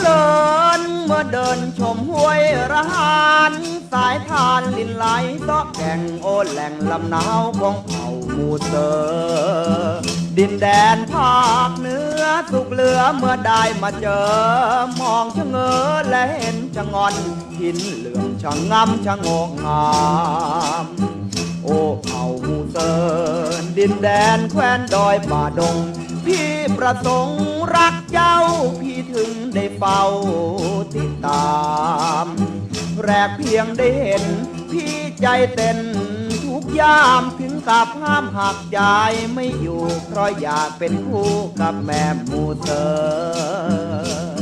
เลินเมื่อเดินชมห้วยระหานสายทานลินไหลเตแก่งโอแหล่งลำนาวของเผ่ามูเตอร์ ดินแดนภาคเหนือสุกเหลือเมื่อได้มาเจอ มองชะเง้อและเห็นชะงอนหินเหลืองชะงำชะงกงามโอ้เผ่าหมูเซอร์ดินแดนแคว้นดอยป่าดง พี่ประสงค์รักเจ้า พี่ถึงได้เฝ้าติดตาม แรกเพียงได้เห็น พี่ใจเต้น ยามถึงกับห้ามหักใจไม่อยู่ เพราะอยากเป็นคู่กับแม่หมูเซอ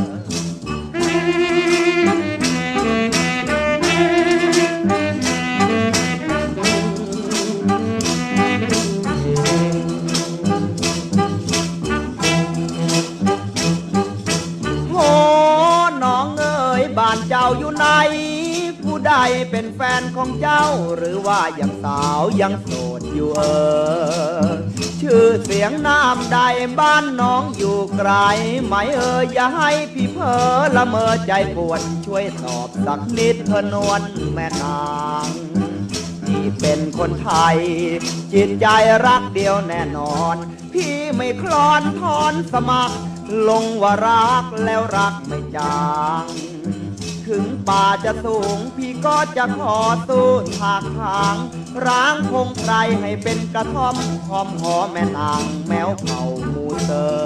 ไหนผู้ใดเป็นแฟนของเจ้า หรือว่ายังสาวยังโสดอยู่เออ ชื่อเสียงนามใดบ้านน้องอยู่ไกลไหมเอออย่าให้พี่เพอละเมอใจปวดช่วยตอบสักนิดเธอนวลแม่นางที่เป็นคนไทย จิตใจรักเดียวแน่นอน พี่ไม่คลอนทอนสมัคร ลงว่ารักแล้วรักไม่จาง ถึงป่าจะสูง พี่ก็จะขอสู้ถากทาง ร้างคงไกรให้เป็นกระท่อมหอมหอมแม่นางแมวเผ่าหมูเตอ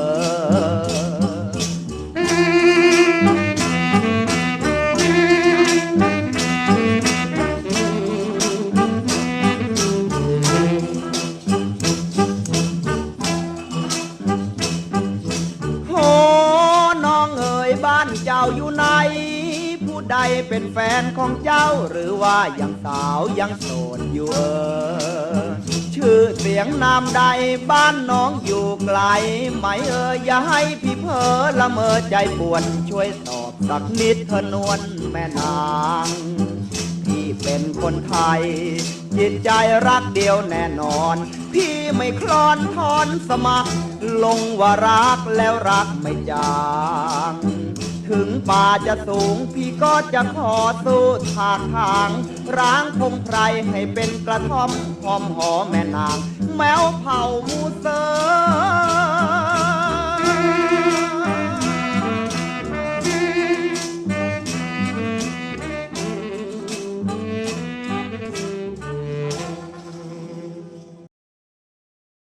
บ้านเจ้าอยู่ไหนผู้ใดเป็นแฟนของเจ้า หรือว่ายังสาวยังโสดอยู่เออชื่อเสียงนามใดบ้านน้องอยู่ไกลไหมเอออย่าให้พี่เพอละเมอใจปวดช่วยตอบสักนิดเธอนวลแม่นางพี่เป็นคนไทย จิตใจรักเดียวแน่นอน พี่ไม่คลอนทอนสมัคร ลงว่ารักแล้วรักไม่จาง ถึงป่าจะสูงพี่ก็จะขอสู้ทากทาง ร้างพงไพรให้เป็นกระท่อมหอมหอมแม่นาง แมวเผ่ามูเซอ